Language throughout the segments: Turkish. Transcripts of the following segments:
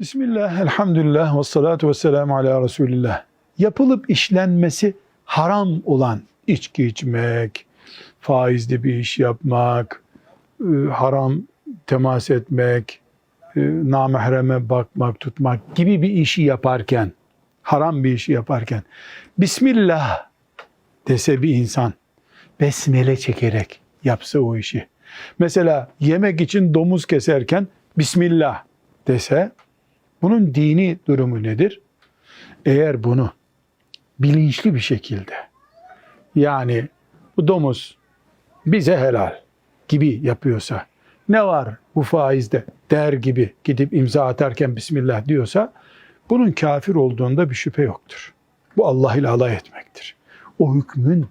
Bismillah, elhamdülillah ve salatu ve selamu ala Resulillah. Yapılıp işlenmesi haram olan içki içmek, faizli bir iş yapmak, e, haram temas etmek, e, namahreme bakmak, tutmak gibi bir işi yaparken, haram bir işi yaparken, Bismillah dese bir insan, besmele çekerek yapsa o işi. Mesela yemek için domuz keserken Bismillah dese, bunun dini durumu nedir? Eğer bunu bilinçli bir şekilde yani bu domuz bize helal gibi yapıyorsa ne var bu faizde der gibi gidip imza atarken Bismillah diyorsa bunun kafir olduğunda bir şüphe yoktur. Bu Allah ile alay etmektir. O hükmün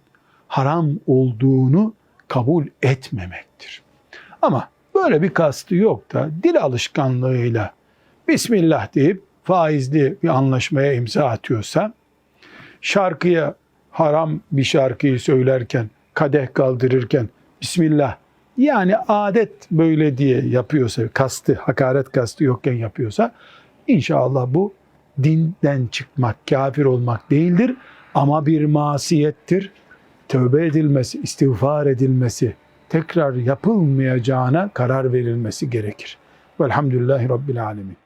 haram olduğunu kabul etmemektir. Ama böyle bir kastı yok da dil alışkanlığıyla Bismillah deyip faizli bir anlaşmaya imza atıyorsa, şarkıya haram bir şarkıyı söylerken, kadeh kaldırırken Bismillah yani adet böyle diye yapıyorsa, kastı, hakaret kastı yokken yapıyorsa inşallah bu dinden çıkmak, kafir olmak değildir ama bir masiyettir. Tövbe edilmesi, istiğfar edilmesi, tekrar yapılmayacağına karar verilmesi gerekir. Velhamdülillahi Rabbil Alemin.